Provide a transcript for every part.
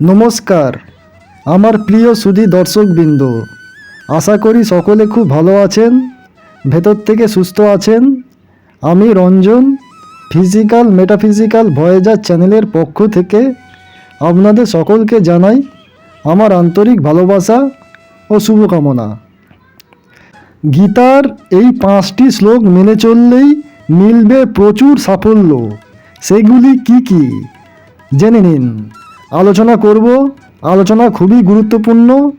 নমস্কার, আমার প্রিয় সুধী দর্শকবৃন্দ, আশা করি সকলে খুব ভালো আছেন, ভেতর থেকে সুস্থ আছেন। আমি রঞ্জন ফিজিক্যাল মেটাফিজিক্যাল ভয়েজার চ্যানেলের পক্ষ থেকে আপনাদের সকলকে জানাই আমার আন্তরিক ভালোবাসা ও শুভকামনা। গীতার এই পাঁচটি শ্লোক মেনে চললেই মিলবে প্রচুর সাফল্য। সেগুলি কি কি? জেনে নিন। আলোচনা করব। আলোচনা খুবই গুরুত্বপূর্ণ।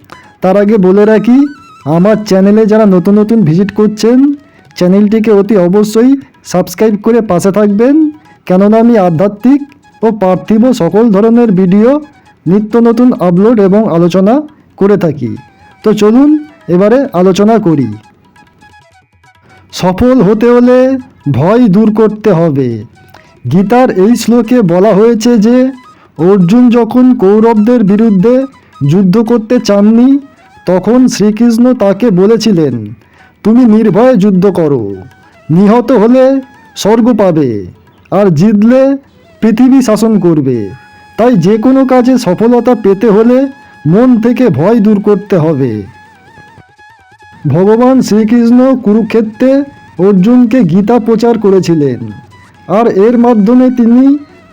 তার আগে বলে রাখি, আমার চ্যানেলে যারা নতুন নতুন ভিজিট করছেন, চ্যানেলটিকে অতি অবশ্যই সাবস্ক্রাইব করে পাশে থাকবেন। কেননা আমি আধ্যাত্মিক ও পার্থিব সকল ধরনের ভিডিও, নিত্য নতুন আপলোড এবং আলোচনা করে থাকি। তো চলুন, এবারে আলোচনা করি। সফল হতে হলে ভয় দূর করতে হবে। গীতার এই শ্লোকে বলা হয়েছে যে অর্জুন যখন কৌরবদের বিরুদ্ধে যুদ্ধ করতে চাননি, তখন শ্রীকৃষ্ণ তাকে বলেছিলেন, তুমি নির্ভয়ে যুদ্ধ করো, নিহত হলে স্বর্গ পাবে আর জিতলে পৃথিবী শাসন করবে। তাই যে কোনো কাজে সফলতা পেতে হলে মন থেকে ভয় দূর করতে হবে ভগবান শ্রীকৃষ্ণ কুরুক্ষেত্রে অর্জুনকে গীতা প্রচার করেছিলেন, আর এর মাধ্যমে তিনি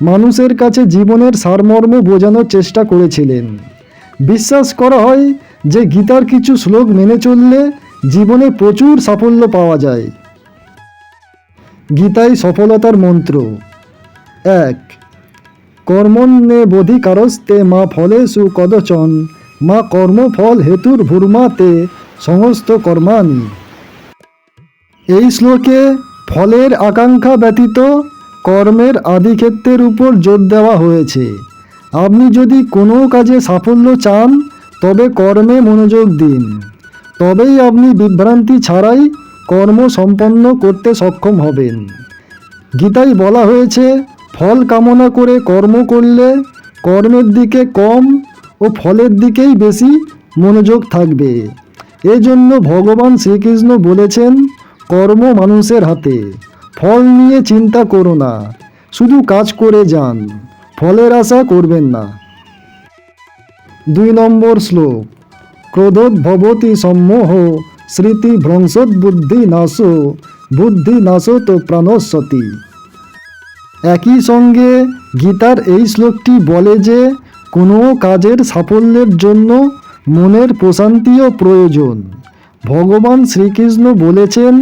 মানুষের কাছে জীবনের সারমর্ম বোঝানোর চেষ্টা করেছিলেন। বিশ্বাস করা হয় যে গীতার কিছু শ্লোক মেনে চললে জীবনে প্রচুর সাফল্য পাওয়া যায়। গীতাই সফলতার মন্ত্র। এক কর্মণ্যে বোধিকারস্তে মা ফলে সুকদচন মা কর্মফল হেতুর ভূর্মাতে সমস্ত কর্মানি এই শ্লোকে ফলের আকাঙ্ক্ষা ব্যতীত কর্মের আদিক্ষেত্রের উপর জোর দেওয়া হয়েছে। আপনি যদি কোনো কাজে সাফল্য চান, তবে কর্মে মনোযোগ দিন। তবেই আপনি বিভ্রান্তি ছাড়াই কর্ম সম্পন্ন করতে সক্ষম হবেন। গীতায় বলা হয়েছে, ফল কামনা করে কর্ম করলে কর্মের দিকে কম ও ফলের দিকেই বেশি মনোযোগ থাকবে। এজন্য ভগবান শ্রীকৃষ্ণ বলেছেন, কর্ম মানুষের হাতে। ফল নিয়ে চিন্তা করো না। শুধু কাজ করে যান, ফলের আশা করবেন না। দুই নম্বর শ্লোক ক্রোধোদ্ভবতি সম্মোহ, স্মৃতি ভ্রংশোদ্বুদ্ধি নাশো, বুদ্ধি নাশো তো প্রাণস্বতী একই সঙ্গে গীতার এই শ্লোকটি বলে যে, কোনো কাজের সাফল্যের জন্য মনের প্রশান্তিও প্রয়োজন। ভগবান শ্রীকৃষ্ণ বলেছেন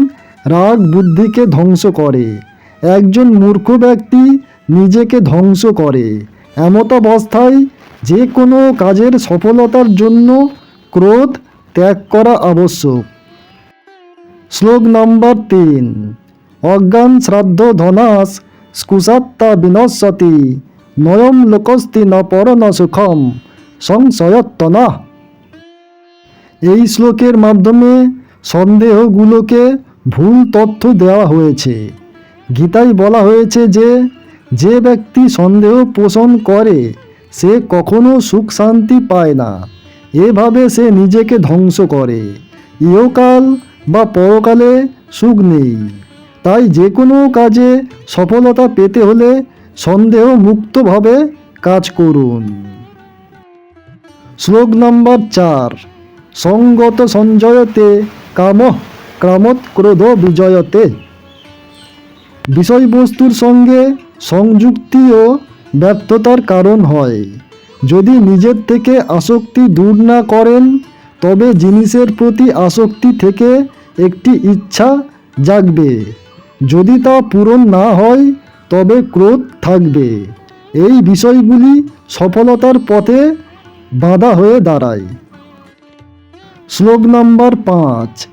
রাগ বুদ্ধিকে ধ্বংস করে। একজন মূর্খ ব্যক্তি নিজেকে ধ্বংস করে। এমতাবস্থায় যে কোনো কাজের সফলতার জন্য ক্রোধ ত্যাগ করা আবশ্যক। শ্লোক নম্বর তিন। অজ্ঞান শ্রাদ্ধ ধনাস স্কুসাত্তা বিনশ্বতি নয়ম লোকস্তি ন পর ন সুখম সংশয়ত্তনা। এই শ্লোকের মাধ্যমে সন্দেহগুলোকে ভুল তথ্য দেওয়া হয়েছে। গীতায় বলা হয়েছে যে যে ব্যক্তি সন্দেহ পোষণ করে, সে কখনো সুখ শান্তি পায় না। এভাবে সে নিজেকে ধ্বংস করে। ইহকাল বা পরকালে সুখ নেই। তাই যে কোনো কাজে সফলতা পেতে হলে সন্দেহ মুক্তভাবে কাজ করুন। শ্লোক নম্বর চার। সঙ্গত সঞ্জয়তে কাম ক্রামত ক্রোধ বিজয়তে। বিষয়বস্তুর সঙ্গে সংযুক্তিও ব্যর্থতার কারণ হয়। যদি নিজের থেকে আসক্তি দূর না করেন, তবে জিনিসের প্রতি আসক্তি থেকে একটি ইচ্ছা জাগবে। যদি তা পূরণ না হয়, তবে ক্রোধ থাকবে। এই বিষয়গুলি সফলতার পথে বাধা হয়ে দাঁড়ায়। শ্লোক নাম্বার পাঁচ।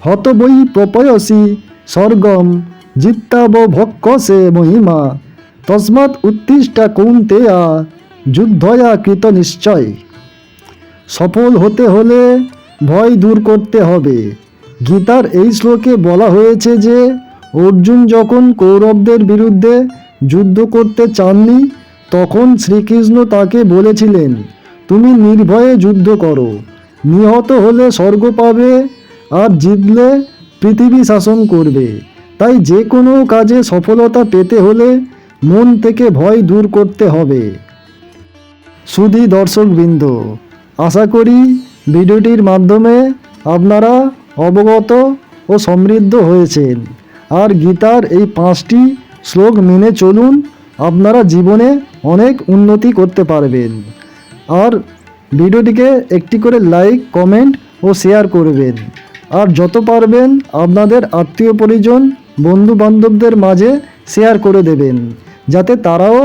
হত বই প্রপয়সী স্বর্গম জিত্তাব ভক্ষসে মহিমা। তসমাৎ উত্তিষ্ঠা কৌন্তেয়া যুদ্ধয়া কৃত নিশ্চয়। সফল হতে হলে ভয় দূর করতে হবে। গীতার এই শ্লোকে বলা হয়েছে যে, অর্জুন যখন কৌরবদের বিরুদ্ধে যুদ্ধ করতে চাননি, তখন শ্রীকৃষ্ণ তাকে বলেছিলেন, তুমি নির্ভয়ে যুদ্ধ করো। নিহত হলে স্বর্গ পাবে আর জিতলে পৃথিবী শাসন করবে। তাই যে কোনো কাজে সফলতা পেতে হলে মন থেকে ভয় দূর করতে হবে। সুধী দর্শকবৃন্দ, আশা করি ভিডিওটির মাধ্যমে আপনারা অবগত ও সমৃদ্ধ হয়েছেন। আর গীতার এই পাঁচটি শ্লোক মেনে চলুন, আপনারা জীবনে অনেক উন্নতি করতে পারবেন। আর ভিডিওটিকে একটি করে লাইক, কমেন্ট ও শেয়ার করবেন। আর যত পারবেন আপনাদের আত্মীয় পরিজন বন্ধু বান্ধবদের মাঝে শেয়ার করে দেবেন, যাতে তারাও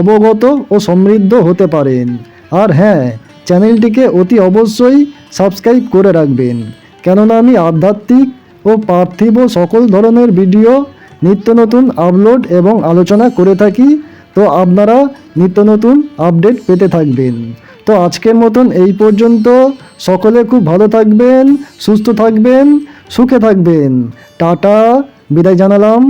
অবগত ও সমৃদ্ধ হতে পারেন। আর হ্যাঁ চ্যানেলটিকে অতি অবশ্যই সাবস্ক্রাইব করে রাখবেন, কেননা আমি আধ্যাত্মিক ও পার্থিব সকল ধরনের ভিডিও নিত্য নতুন আপলোড এবং আলোচনা করে থাকি, তো আপনারা নিত্য নতুন আপডেট পেতে থাকবেন। তো আজকের মতন এই পর্যন্ত। সকলে খুব ভালো থাকবেন, সুস্থ থাকবেন, সুখে থাকবেন। টাটা, বিদায় জানালাম।